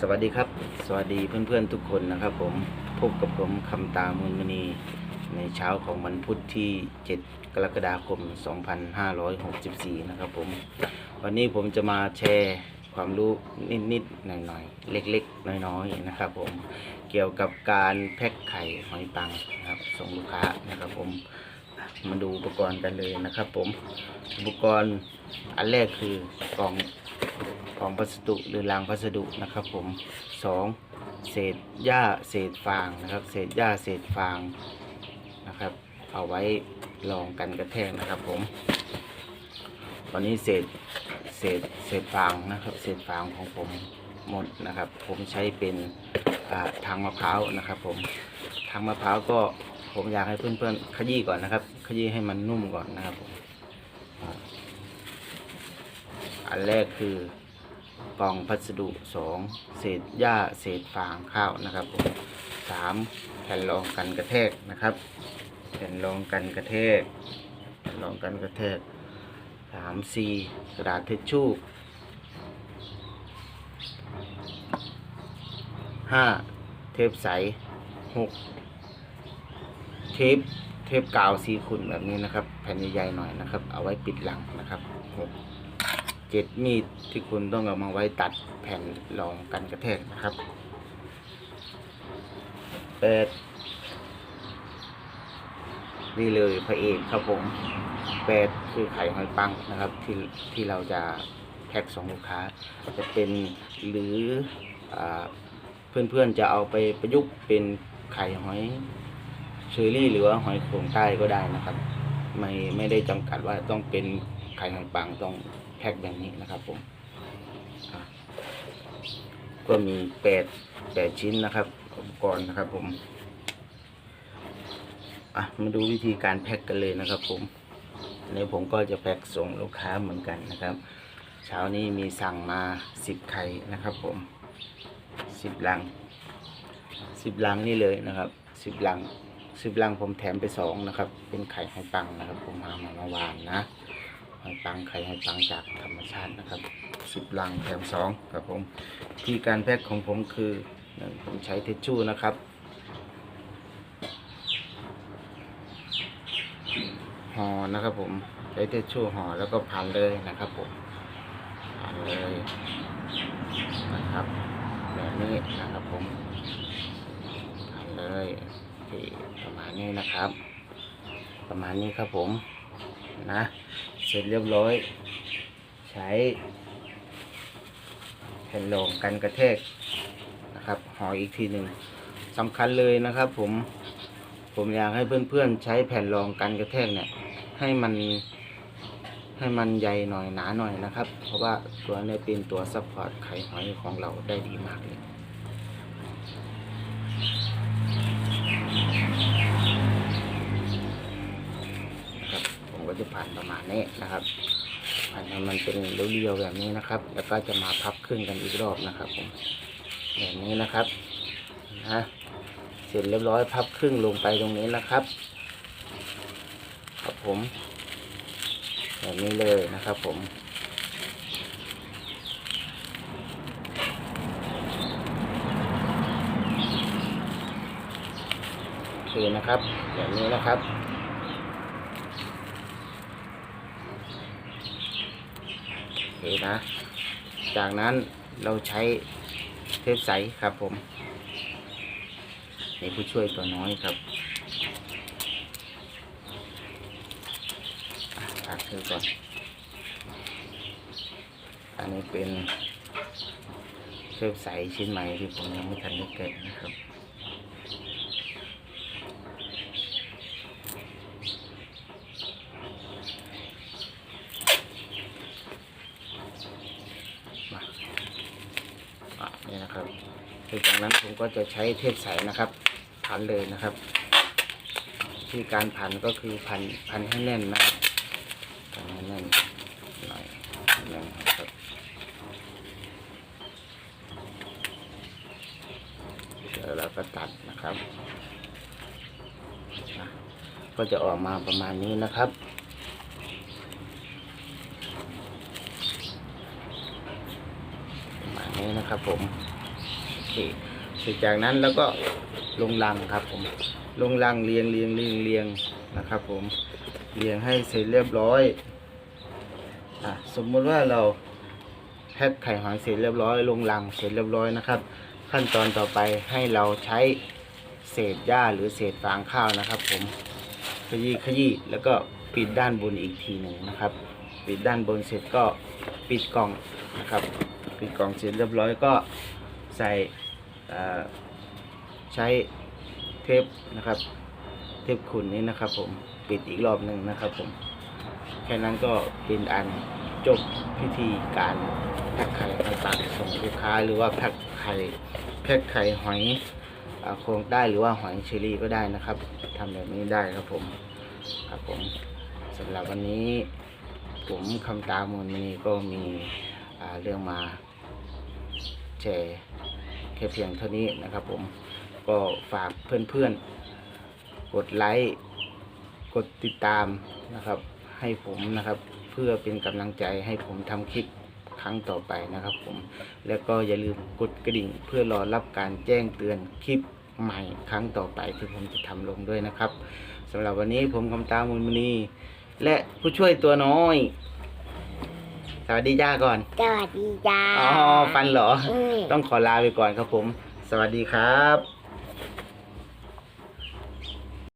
สวัสดีครับ สวัสดีเพื่อนๆทุกคนนะครับ ผมพบกับผมคำตามูลมณีในเช้าของวันพุธที่ 7 กรกฎาคม 2564 นะครับผม วันนี้ผมจะมาแชร์ความรู้นิดๆหน่อยๆ เล็กๆ น้อยๆ นะครับผม เกี่ยวกับการแพ็คไข่หอยปังนะครับ ส่งลูกค้านะครับผม มาดูอุปกรณ์กันเลยนะครับผม อุปกรณ์อันแรกคือกล่อง ของพัสดุหรือรางพัสดุนะครับผมสองเศษหญ้าเศษฟางนะครับ เศษหญ้าเศษฟางนะครับ เอาไว้รองกันกระแทกนะครับผม ตอนนี้เศษเศษเศษฟางนะครับ เศษฟางของผมหมดนะครับ ผมใช้เป็นอ่าทางมะพร้าวนะครับผมทางมะพร้าวก็ผมอยากให้เพื่อนๆขยี้ก่อนนะครับ ขยี้ให้มันนุ่มก่อนนะครับผมอันแรกคือ กล่องพัสดุสองเศษหญ้าเศษฟางข้าวนะครับผมสามแผ่นรองกันกระแทกนะครับ แผ่นรองกันกระแทกแผ่นรองกันกระแทกสามสี่กระดาษทิชชู่ห้าเทปใสหกเทปเทปกาวซีขุนแบบนี้นะครับ แผ่นใหญ่ๆหน่อยนะครับ เอาไว้ปิดหลังนะครับหก เจ็ดมีดที่คุณต้องเอามาไว้ตัดแผ่นรองกันกระแทกนะครับแปดนี่เลยพระเอกครับผมแปดคือไข่หอยปังนะครับ ที่ที่เราจะแพ็คส่งลูกค้า จะเป็นหรืออเพื่อนๆจะเอาไปประยุกต์เป็นไข่หอยเชอรี่ หรือว่าหอยโขงใต้ก็ได้นะครับ ไม่ไม่ได้จำกัดว่าต้องเป็นไข่หอยปังต้อง แพ็คแบบนี้นะครับผมก็มีแปดแปดชิ้นนะครับอุปกรณ์นะครับผมอะมาดูวิธีการแพ็คกันเลยนะครับ ผมในผมก็จะแพ็คส่งลูกค้าเหมือนกันนะครับ เช้านี้มีสั่งมาสิบไข่นะครับ ผมสิบลังสิบลังนี่เลยนะครับสิบลังสิบลังผมแถมไปสองนะครับ เป็นไข่ไฮปังนะครับ ผมหามาเมื่อวานนะ หอยปังไข่หอยปังจากธรรมชาตินะครับสิบลังแถมสองครับผมที่การแพ็คของผมคือผมใช้ทิชชู่นะครับห่อนะครับผมใช้ทิชชู่ห่อแล้วก็พันเลยนะครับผมพันเลยนะครับแบบนี้นะครับผมพันเลยประมาณนี้นะครับ ประมาณนี้ครับผม นะเสร็จเรียบร้อย ใช้แผ่นรองกันกระแทกนะครับห่ออีกทีหนึ่งสำคัญเลยนะครับผมผมอยากให้เพื่อนๆใช้แผ่นรองกันกระแทกเนี่ย ให้มันให้มันใหญ่หน่อยหนาหน่อยนะครับ เพราะว่าตัวนี้เป็นตัวซัพพอร์ตไข่หอยของเราได้ดีมากเลยนะครับ ผ่านประมาณนี้นะครับผ่านมันเป็นเรียวๆแบบนี้นะครับ แล้วก็จะมาพับครึ่งกันอีกรอบนะครับผมแบบนี้นะครับนะเสร็จเรียบร้อยพับครึ่งลงไปตรงนี้นะครับ ครับผมแบบนี้เลยนะครับผมโอเคนะครับแบบนี้นะครับ โอเค นะ จากนั้นเราใช้เทปใสครับผมนี่ผู้ช่วยตัวน้อยครับอะพักเธอก่อน อันนี้เป็นเทปใสชิ้นใหม่ที่ผมยังไม่ทันได้แกะนะครับ มาอะนี่นะครับ คือจากนั้นผมก็จะใช้เทปใสนะครับ พันเลยนะครับ ที่การพันก็คือพันพันให้แน่นนะครับพันให้แน่นหน่อยแน่นครับเดี๋ยวเราก็ตัดนะครับ ก็จะออกมาประมาณนี้นะครับประมาณนี้นะครับผม เสร็จจากนั้นแล้วก็ลงรังครับผมลงรังเรียงเรียงเรียงเรียงนะครับ ผมเรียงให้เสร็จเรียบร้อยอะสมมุติว่าเราแพ็คไข่หอยเสร็จเรียบร้อยลงรังเสร็จเรียบร้อยนะครับ ขั้นตอนต่อไปให้เราใช้เศษหญ้าหรือเศษฟางข้าวนะครับ ผมขยี้ขยี้แล้วก็ปิดด้านบนอีกทีหนึ่งนะครับ ปิดด้านบนเสร็จก็ปิดกล่องนะครับ ปิดกล่องเสร็จเรียบร้อยก็ใส่ ใช้เทปนะครับ เทปขุนนี้นะครับ ผมปิดอีกรอบหนึ่งนะครับ ผมแค่นั้นก็เป็นอันจบพิธีการแพ็คไข่ต่างๆส่งลูกค้าหรือว่าแพ็คไข่แพ็คไข่หอยโครงได้หรือว่าหอยเชอรี่ก็ได้นะครับทำแบบนี้ได้ครับผมครับผมสำหรับวันนี้ผมคำตามมูลมีก็มีเรื่องมาแชร์ แค่เพียงเท่านี้นะครับผมก็ฝากเพื่อนๆ กดไลค์ กดติดตามนะครับ ให้ผมนะครับเพื่อเป็นกำลังใจให้ผมทำคลิปครั้งต่อไปนะครับผม แล้วก็อย่าลืมกดกระดิ่งเพื่อรอรับการแจ้งเตือนคลิปใหม่ครั้งต่อไปที่ผมจะทำลงด้วยนะครับสำหรับวันนี้ผมคำตามมูลมณีและผู้ช่วยตัวน้อย สวัสดีจ้าก่อน สวัสดีจ้าอ๋อฟันเหรออืมต้องขอลาไปก่อนครับผม สวัสดีครับ